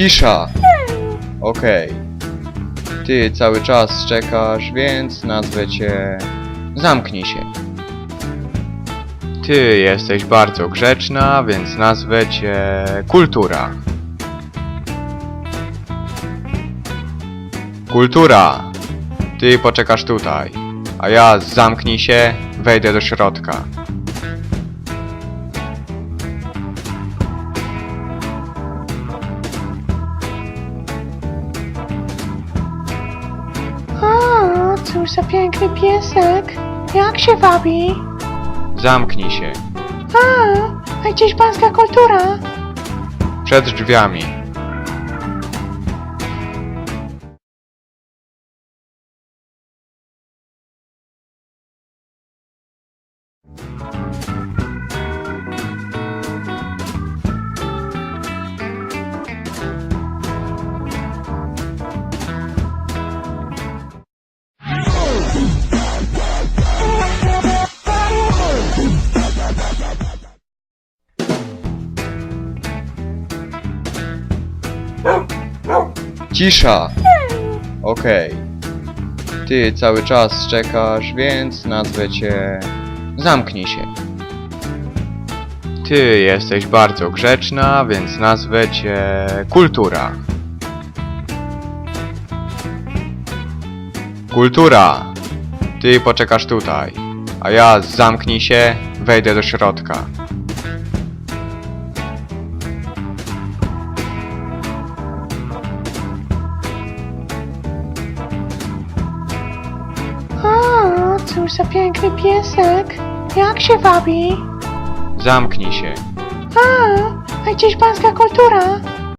Cisza! Okej. Ty cały czas czekasz, więc nazwę cię... Zamknij się. Ty jesteś bardzo grzeczna, więc nazwę cię... Kultura. Kultura! Ty poczekasz tutaj, a ja zamknij się, wejdę do środka. Cóż za piękny piesek. Jak się wabi? Zamknij się. A, a gdzieś pańska kultura? Przed drzwiami. Cisza! Okej. Ty cały czas czekasz, więc nazwę cię... Zamknij się. Ty jesteś bardzo grzeczna, więc nazwę cię... Kultura. Kultura! Ty poczekasz tutaj, a ja zamknij się, wejdę do środka. Cóż za piękny piesek. Jak się wabi? Zamknij się. A, a gdzieś pańska kultura?